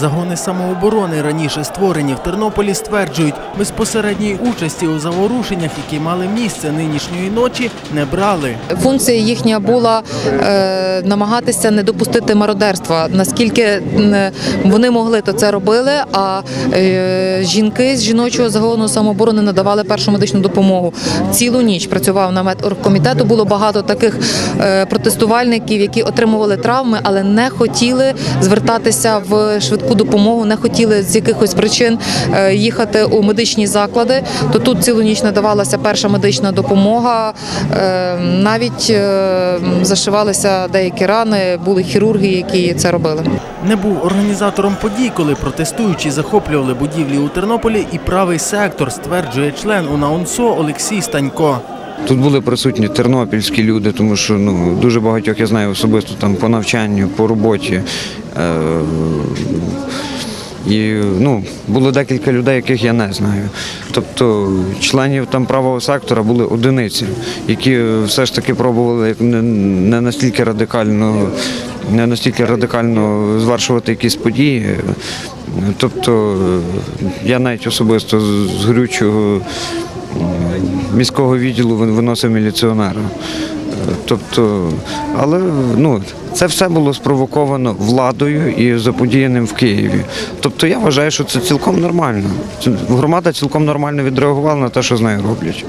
Загони самооборони, раніше створені в Тернополі, стверджують, безпосередньої участі у заворушеннях, які мали місце нинішньої ночі, не брали. Функція їхня була е, намагатися не допустити мародерства. Наскільки вони могли, то це робили. А е, жінки з жіночого загону самооборони надавали першу медичну допомогу. Цілу ніч працював намет оргкомітету. Було багато таких е, протестувальників, які отримували травми, але не хотіли звертатися в швидку допомогу, не хотіли з якихось причин е, їхати у медичні заклади. То тут цілу ніч надавалася перша медична допомога. Е, Навіть е, зашивалися деякі рани, були хірурги, які це робили. Не був організатором подій, коли протестуючі захоплювали будівлі у Тернополі і правий сектор, стверджує член УНАУНСО Олексій Станько. Тут були присутні тернопільські люди, тому що ну, дуже багатьох я знаю особисто там по навчанню, по роботі. Е- і ну, було декілька людей, яких я не знаю. Тобто членів там правого сектора були одиниці, які все ж таки пробували не, настільки радикально, не настільки радикально звершувати якісь події. Тобто я навіть особисто з горючого міського відділу виносив міліціонера. Тобто, але ну, це все було спровоковано владою і заподіяним в Києві. Тобто я вважаю, що це цілком нормально. Громада цілком нормально відреагувала на те, що з нею роблять.